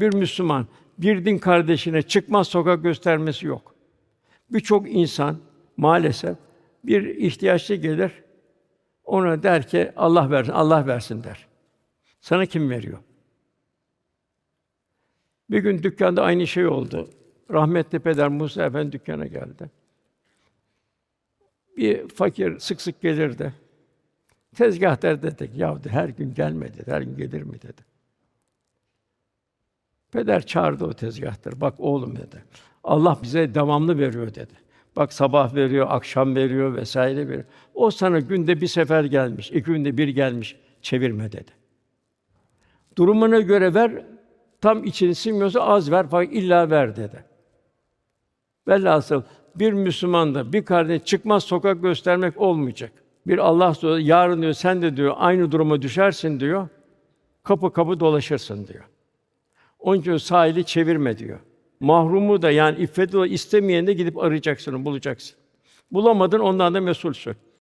Bir Müslüman bir din kardeşine çıkmaz sokak göstermesi yok. Birçok insan maalesef bir ihtiyaçlı gelir, ona der ki Allah versin, Allah versin der. Sana kim veriyor? Bir gün dükkanda aynı şey oldu. Rahmetli Peder Musa Efendi dükkana geldi. Bir fakir sık sık gelirdi. Tezgahtar dedik, ya her gün gelmedi, her gün gelir mi dedi. Peder çağırdı o tezgahtarı. Bak oğlum dedi. Allah bize devamlı veriyor dedi. Bak sabah veriyor, akşam veriyor vesaire veriyor. O sana günde bir sefer gelmiş, iki günde bir gelmiş. Çevirme dedi. Durumuna göre ver, tam içini sinmiyorsa az ver, fakat illa ver dedi. Velhasıl bir Müslüman da bir kardeş çıkmaz sokak göstermek olmayacak. Bir Allah diyor, yarın diyor sen de diyor aynı duruma düşersin diyor. Kapı kapı dolaşırsın diyor. Onun için sahili çevirme diyor. Mahrumu da yani iffeti istemeyen de gidip arayacaksın, bulacaksın. Bulamadın ondan da mesulsün.